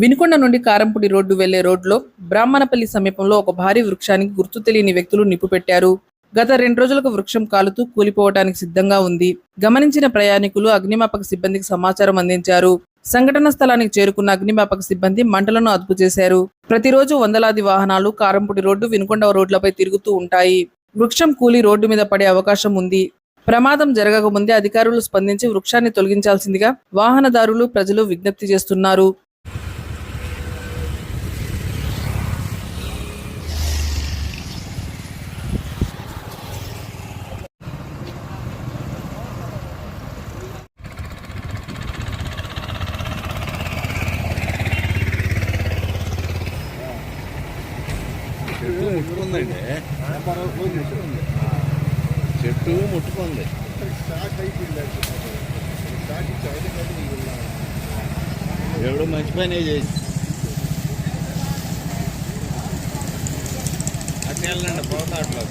వినుకొండ నుండి కారంపూడి రోడ్డు వెళ్ళే రోడ్లో బ్రాహ్మణపల్లి సమీపంలో ఒక భారీ వృక్షానికి గుర్తు తెలియని వ్యక్తులు నిప్పు పెట్టారు. గత రెండు రోజులకు వృక్షం కాలుతూ కూలిపోవటానికి సిద్ధంగా ఉంది. గమనించిన ప్రయాణికులు అగ్నిమాపక సిబ్బందికి సమాచారం అందించారు. సంఘటన స్థలానికి చేరుకున్న అగ్నిమాపక సిబ్బంది మంటలను అదుపు చేశారు. ప్రతిరోజు వందలాది వాహనాలు కారంపూడి రోడ్డు వినుకొండ రోడ్లపై తిరుగుతూ ఉంటాయి. వృక్షం కూలి రోడ్డు మీద పడే అవకాశం ఉంది. ప్రమాదం జరగకముందే అధికారులు స్పందించి వృక్షాన్ని తొలగించాల్సిందిగా వాహనదారులు ప్రజలు విజ్ఞప్తి చేస్తున్నారు. చెట్టు ముట్టుకుందండి. చెట్టు ముట్టుకుంది. ఎవడు మంచి పనే చేసి. అట్లా వెళ్ళండి పోతాట్లో